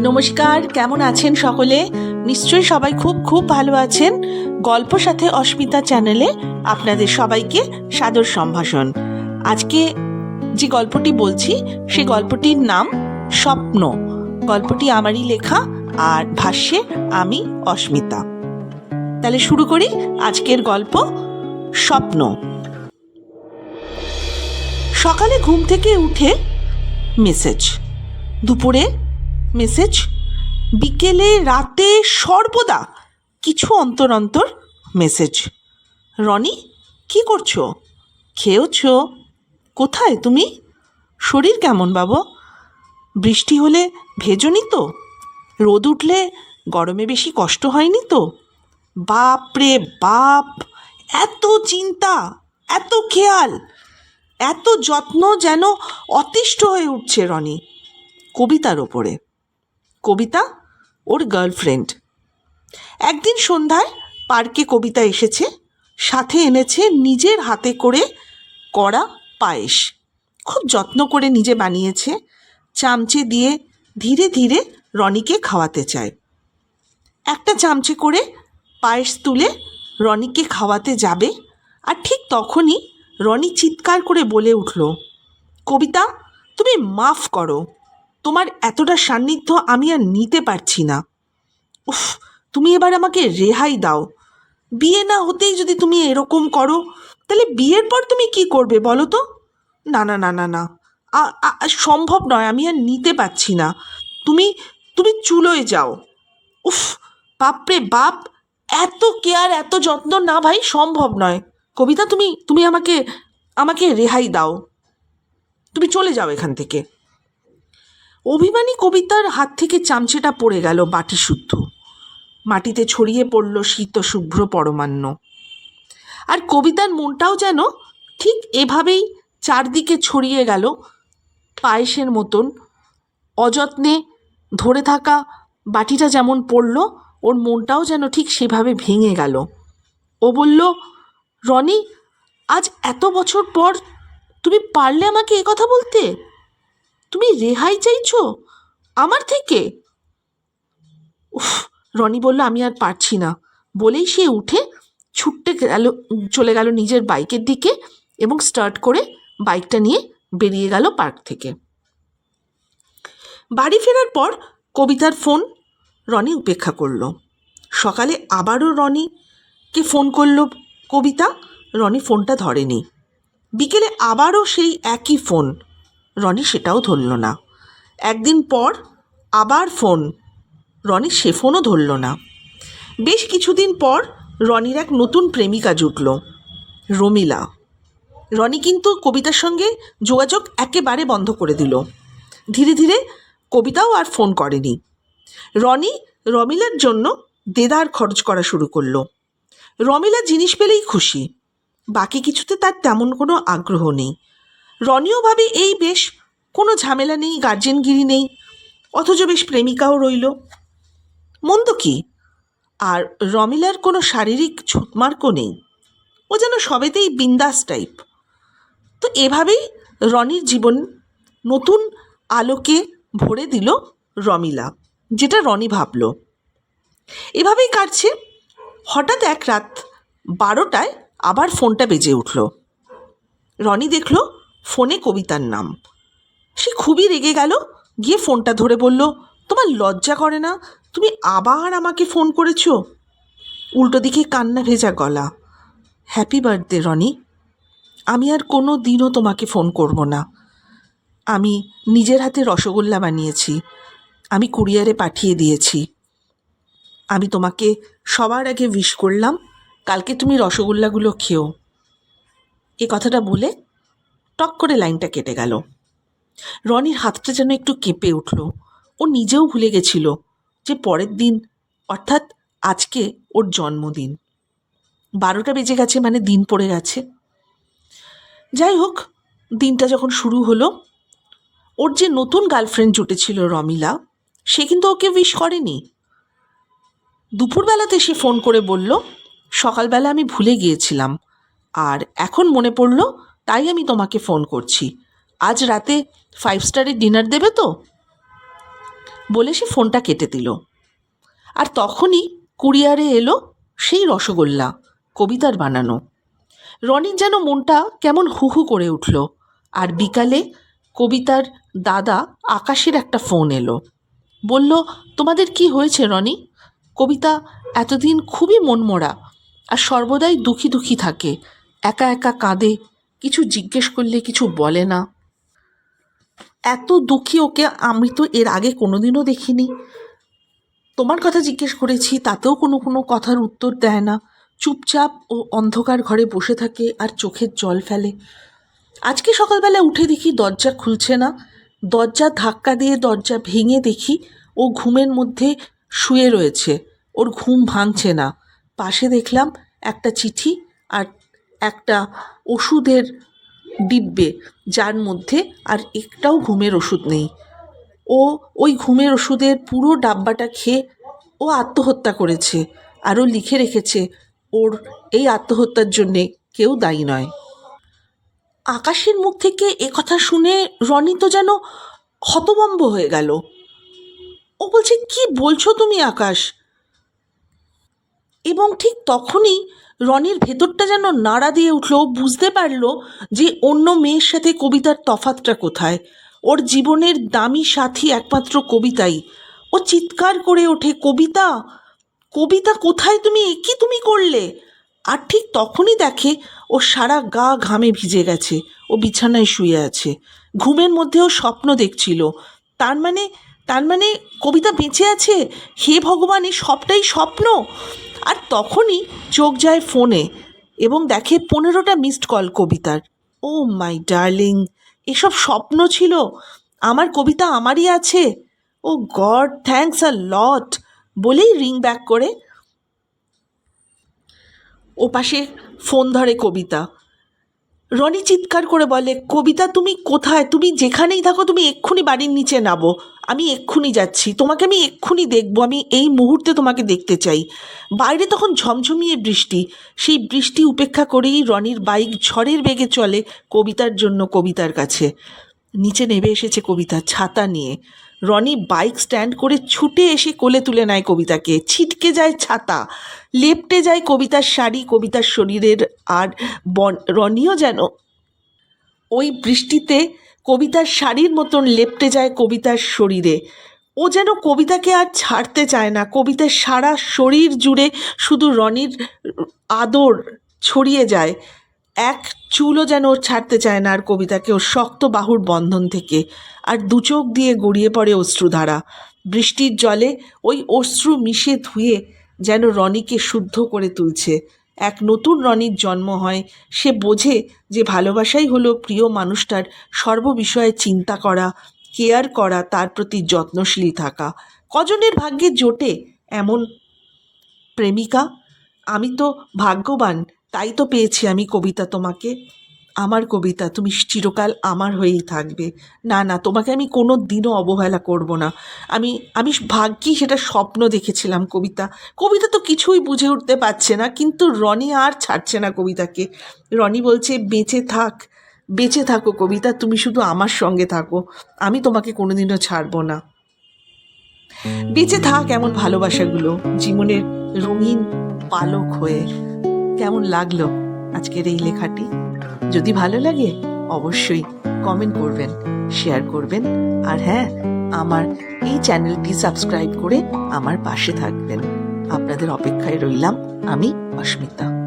নমস্কার, কেমন আছেন সকলে? নিশ্চয়ই সবাই খুব খুব ভালো আছেন। গল্প সাথে অস্মিতা চ্যানেলে আপনাদের সবাইকে সাদর সম্ভাষণ। আজকে যে গল্পটি বলছি সেই গল্পটির নাম স্বপ্ন। গল্পটি আমারই লেখা আর ভাষ্যে আমি অস্মিতা। তাহলে শুরু করি আজকের গল্প স্বপ্ন। সকালে ঘুম থেকে উঠে মেসেজ। দুপুরে মেসেজ? বিকেলে রাতে সর্বদা? কিছু অন্তর অন্তর মেসেজ। রনি, কি করছ? খেয়েছো কোথায় তুমি? শরীর কেমন বাবু? বৃষ্টি হলে ভেজনি তো? রোদ উঠলে গরমে বেশি কষ্ট হয়নি তো? বাপ রে বাপ! এত চিন্তা, এত খেয়াল, এত যত্ন যেন অতিষ্ঠ হয়ে উঠছে রনি কবিতার ওপরে। কবিতা ওর গার্লফ্রেন্ড একদিন সন্ধ্যায় পার্কে কবিতা এসেছে, সাথে এনেছে নিজের হাতে করে করা পায়েস। খুব যত্ন করে নিজে বানিয়েছে, চামচে দিয়ে ধীরে ধীরে রনিকে খাওয়াতে চায়। একটা চামচে করে পায়েস তুলে রনিকে খাওয়াতে যাবে আর ঠিক তখনই রনি চিৎকার করে বলে উঠল, কবিতা, তুমি মাফ করো। তোমার এতটা সান্নিধ্য আমি আর নিতে পারছি না। উফ, তুমি এবার আমাকে রেহাই দাও। বিয়ে না হতেই যদি তুমি এরকম করো, তাহলে বিয়ের পর তুমি কি করবে বলো তো? না না না না না। সম্ভব নয়, আমি আর নিতে পারছি না। তুমি তুমি চুলোয় যাও। উফ, বাপরে বাপ, এত কেয়ার, এত যত্ন না ভাই, সম্ভব নয়। কবিতা, তুমি তুমি আমাকে আমাকে রেহাই দাও। তুমি চলে যাও এখান থেকে। অভিমানী কবিতার হাত থেকে চামচেটা পড়ে গেল বাটি শুদ্ধ মাটিতে ছড়িয়ে পড়ল শীত শুভ্র পরমান্ন। আর কবিতার মনটাও যেন ঠিক এভাবেই চারদিকে ছড়িয়ে গেল পায়েসের মতন। অযত্নে ধরে থাকা বাটিটা যেমন পড়ল, ওর মনটাও যেন ঠিক সেভাবে ভেঙে গেল। ও বলল, রনি, আজ এত বছর পর তুমি পারলে আমাকে কথা বলতে? তুমি রেহাই চাইছ? আমার থেকে? উফ, রনি বলল, আমি আর পারছি না। বলেই সে উঠে ছুটতে গেল, চলে গেল নিজের বাইকের দিকে এবং স্টার্ট করে বাইকটা নিয়ে বেরিয়ে গেল পার্ক থেকে। বাড়ি ফেরার পর কবিতার ফোন রনি উপেক্ষা করল। সকালে আবারও রনিকে ফোন করল কবিতা। রনি ফোনটা ধরেনি। বিকেলে আবারও সেই একই ফোন। রনি সেটাও ধরল না। একদিন পর আবার ফোন, রনি সে ফোনও ধরল না। বেশ কিছুদিন পর রনির এক নতুন প্রেমিকা জুটল, রমিলা। রনি কিন্তু কবিতার সঙ্গে যোগাযোগ একেবারে বন্ধ করে দিল। ধীরে ধীরে কবিতাও আর ফোন করেনি। রনি রমিলার জন্য দেদার খরচ করা শুরু করল। রমিলা জিনিস পেলেই খুশি, বাকি কিছুতে তার তেমন কোনো আগ্রহ নেই। রনিও ভাবে এই বেশ, কোনো ঝামেলা নেই, গার্জেনগিরি নেই, অথচ বেশ প্রেমিকাও রইল। মন্দ কি? আর রমিলার কোনো শারীরিক ছুতমার্কও নেই। ও যেন সবেতেই বিন্দাস টাইপ তো এভাবেই রনির জীবন নতুন আলোকে ভরে দিল রমিলা, যেটা রনি ভাবল। এভাবেই কাটছে। হঠাৎ এক রাত বারোটায় আবার ফোনটা বেজে উঠল। রনি দেখল ফোনে কবিতার নাম। সে খুবই রেগে গেল, গিয়ে ফোনটা ধরে বলল, তোমার লজ্জা করে না? তুমি আবার আমাকে ফোন করেছ? উল্টো দিকে কান্না ভেজা গলা হ্যাপি বার্থডে রনি। আমি আর কোনো দিনও তোমাকে ফোন করব না। আমি নিজের হাতে রসগোল্লা বানিয়েছি, আমি কুরিয়ারে পাঠিয়ে দিয়েছি। আমি তোমাকে সবার আগে উইশ করলাম, কালকে তুমি রসগোল্লাগুলো খেও। এ কথাটা বলে টক করে লাইনটা কেটে গেল। রনির হাতটা যেন একটু কেঁপে উঠল। ও নিজেও ভুলে গেছিল যে পরের দিন, অর্থাৎ আজকে ওর জন্মদিন। বারোটা বেজে গেছে মানে দিন পড়ে গেছে। যাই হোক, দিনটা যখন শুরু হলো, ওর যে নতুন গার্লফ্রেন্ড জুটেছিল রমিলা, সে কিন্তু ওকে উইশ করেনি। দুপুরবেলাতে সে ফোন করে বলল, সকালবেলা আমি ভুলে গিয়েছিলাম। আর এখন মনে পড়ল তাই আমি তোমাকে ফোন করছি। আজ রাতে ফাইভ স্টারের ডিনার দেবে তো? বলে সে ফোনটা কেটে দিল। আর তখনই কুরিয়ারে এলো সেই রসগোল্লা, কবিতার বানানো। রনির যেন মনটা কেমন হু হু করে উঠল। আর বিকালে কবিতার দাদা আকাশের একটা ফোন এলো। বলল, তোমাদের কি হয়েছে রনি? কবিতা এতদিন খুবই মনমরা আর সর্বদাই দুঃখী দুঃখী থাকে। একা একা কাঁদে কিছু জিজ্ঞেস করলে কিছু বলে না। এত দুঃখী ওকে আমি তো এর আগে কোনোদিনও দেখিনি। তোমার কথা জিজ্ঞেস করেছি, তাতেও কোনো কোনো কথার উত্তর দেয় না। চুপচাপ ও অন্ধকার ঘরে বসে থাকে আর চোখের জল ফেলে। আজকে সকালবেলা উঠে দেখি দরজা খুলছে না। দরজা ধাক্কা দিয়ে দরজা ভেঙে দেখি ও ঘুমের মধ্যে শুয়ে রয়েছে। ওর ঘুম ভাঙছে না। পাশে দেখলাম একটা চিঠি আর একটা ওষুধের ডিব্বে যার মধ্যে আর একটাও ঘুমের ওষুধ নেই। ও ওই ঘুমের ওষুধের পুরো ডাব্বাটা খেয়ে ও আত্মহত্যা করেছে আরও লিখে রেখেছে, ওর এই আত্মহত্যার জন্যে কেউ দায়ী নয়। আকাশের মুখ থেকে এ কথা শুনে রনি তো যেন হতভম্ব হয়ে গেল। ও বলছে, কি বলছো তুমি আকাশ? এবং ঠিক তখনই রনির ভেতরটা যেন নাড়া দিয়ে উঠল। বুঝতে পারল যে অন্য মেয়ের সাথে কবিতার তফাতটা কোথায়। ওর জীবনের দামি সাথী একমাত্র কবিতাই। ও চিৎকার করে ওঠে, কবিতা কবিতা কোথায় তুমি? এ কি তুমি করলে? আর ঠিক তখনই দেখে ও সারা গা ঘামে ভিজে গেছে। ও বিছানায় শুয়ে আছে। ঘুমের মধ্যেও স্বপ্ন দেখছিল। তার মানে তার মানে কবিতা বেঁচে আছে? হে ভগবান এই সবটাই স্বপ্ন? আর তখনই চোখ যায় ফোনে এবং দেখে পনেরোটা মিসড কল কবিতার। ও মাই ডার্লিং, এসব স্বপ্ন ছিল। আমার কবিতা আমারই আছে। Oh God thanks a lot বলেই রিং ব্যাক করে। ও পাশে ফোন ধরে কবিতা। রনি চিৎকার করে বলে, কবিতা, তুমি কোথায়? তুমি যেখানেই থাকো, তুমি এক্ষুনি বাড়ির নিচে নামো। আমি এক্ষুনি যাচ্ছি। তোমাকে আমি এক্ষুনি দেখব। আমি এই মুহূর্তে তোমাকে দেখতে চাই। বাইরে তখন ঝমঝমিয়ে বৃষ্টি। সেই বৃষ্টি উপেক্ষা করেই রনির বাইক ঝড়ের বেগে চলে কবিতার জন্য কবিতার কাছে। নিচে নেমে এসেছে কবিতা, ছাতা নিয়ে। রনি বাইক স্ট্যান্ড করে ছুটে এসে কোলে তুলে নেয় কবিতাকে। ছিটকে যায় ছাতা, লেপটে যায় কবিতার শাড়ি, কবিতার শরীরের আর বন, রনিও যেন ওই বৃষ্টিতে কবিতার শাড়ির মতন লেপটে যায় কবিতার শরীরে। ও যেন কবিতাকে আর ছাড়তে চায় না। কবিতার সারা শরীর জুড়ে শুধু রনির আদর ছড়িয়ে যায়। এক চুলও যেন ওর ছাড়তে চায় না আর কবিতাকে ওর শক্ত বাহুর বন্ধন থেকে। আর দু চোখ দিয়ে গড়িয়ে পড়ে অশ্রুধারা। বৃষ্টির জলে ওই অশ্রু মিশে ধুয়ে যেন রনিকে শুদ্ধ করে তুলছে। এক নতুন রনির জন্ম হয়। সে বোঝে যে ভালোবাসাই হলো প্রিয় মানুষটার সর্ববিষয়ে চিন্তা করা, কেয়ার করা, তার প্রতি যত্নশীল থাকা। কজনের ভাগ্যে জোটে এমন প্রেমিকা? আমি তো ভাগ্যবান। তাই তো পেয়েছি আমি কবিতা তোমাকে। আমার কবিতা, তুমি চিরকাল আমার হয়েই থাকবে। না না, তোমাকে আমি কোনো দিনও অবহেলা করব না। আমি আমি ভাগ্যি সেটা স্বপ্ন দেখেছিলাম কবিতা। কবিতা তো কিছুই বুঝে উঠতে পারছে না, কিন্তু রনি আর ছাড়ছে না কবিতাকে। রনি বলছে, বেঁচে থাক, বেঁচে থাকো কবিতা, তুমি শুধু আমার সঙ্গে থাকো। আমি তোমাকে কোনোদিনও ছাড়বো না। বেঁচে থাক এমন ভালোবাসাগুলো, জীবনের রঙিন পালক হয়ে কেমন লাগল আজকের এই লেখাটি? যদি ভালো লাগে, অবশ্যই কমেন্ট করবেন শেয়ার করবেন, আর হ্যাঁ আমার এই চ্যানেলটি সাবস্ক্রাইব করে আমার পাশে থাকবেন। আপনাদের অপেক্ষায় রইলাম আমি অস্মিতা।